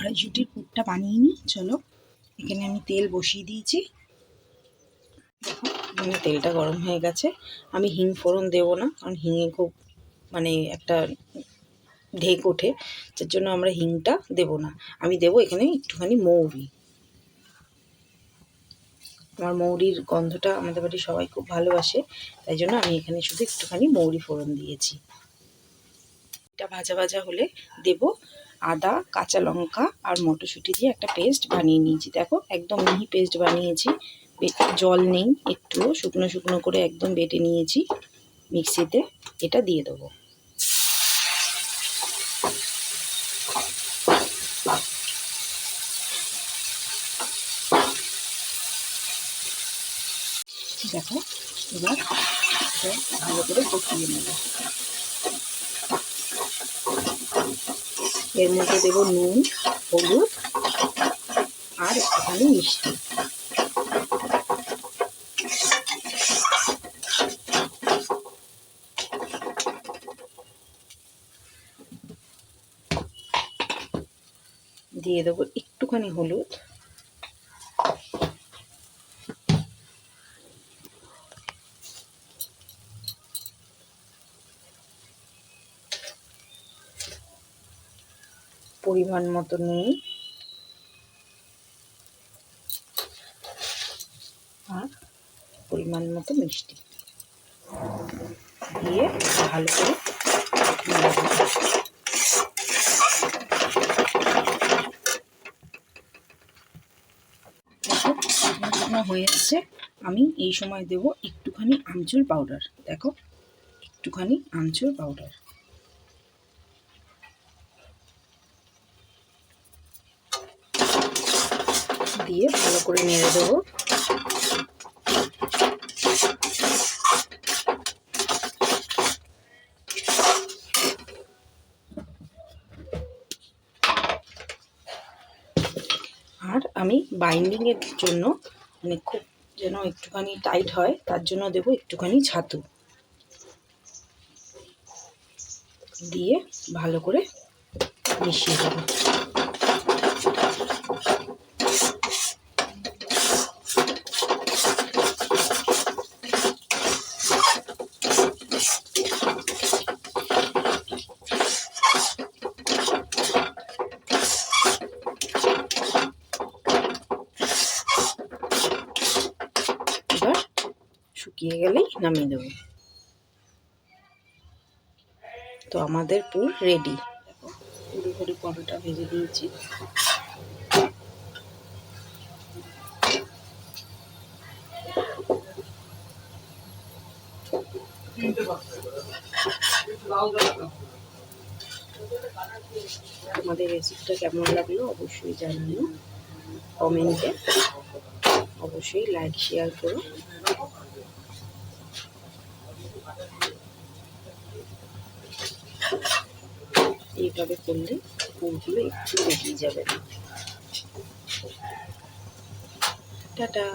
কড়াইশুটির পুরটা বানিয়ে নিই, চলো। এখানে আমি তেল বসিয়ে দিয়েছি। দেখো, এখানে তেলটা গরম হয়ে গেছে। আমি হিং ফোড়ন দেবো না, কারণ হিঙে খুব মানে একটা ঢেক ওঠে, যার জন্য আমরা হিংটা দেব না। আমি দেবো এখানে একটুখানি মৌরি। আমার মৌরির গন্ধটা আমাদের বাড়ির সবাই খুব ভালোবাসে, তাই জন্য আমি এখানে শুধু একটুখানি মৌরি ফোড়ন দিয়েছি। এটা ভাজা ভাজা হলে দেব আদা, কাঁচা লঙ্কা আর মটরশুঁটি দিয়ে একটা পেস্ট বানিয়ে নিয়েছি। দেখো, একদম মিহি পেস্ট বানিয়েছি। জল নেই, একটুও শুকনো শুকনো করে একদম বেটে নিয়েছি মিক্সিতে। এটা দিয়ে দেবো। দেখো, এবার ভালো করে কষিয়ে নেব। এর মধ্যে দেব নুন হলুদ আর একটুখানি মিষ্টি। দিয়ে দেবো একটুখানি হলুদ। পরিমাণ মতো নুন। আর পরিমাণ মতো মিষ্টি। দিয়ে ভালো করে। শুকনো হয়ে এসছে আমি এই সময় দেব একটুখানি আমচুর পাউডার। দেখো, একটুখানি আমচুর পাউডার। দিয়ে ভালো করে নেড়ে দেবো। আর আমি বাইন্ডিংয়ের জন্য মানে খুব যেন একটুখানি টাইট হয়, তার জন্য দেবো একটুখানি ছাতু। দিয়ে ভালো করে মিশিয়ে দেবো। এবার শুকিয়ে গেলেই নামিয়ে দেবো। তো আমাদের পুর রেডি পুরো করে পরোটা ভেজে দিয়েছি আমাদের রেসিপিটা কেমন লাগল অবশ্যই জানিও। কমেন্টে অবশ্যই লাইক শেয়ার করো। এইভাবে করলে ফুলগুলো একটু বেরিয়ে যাবে। টাটা।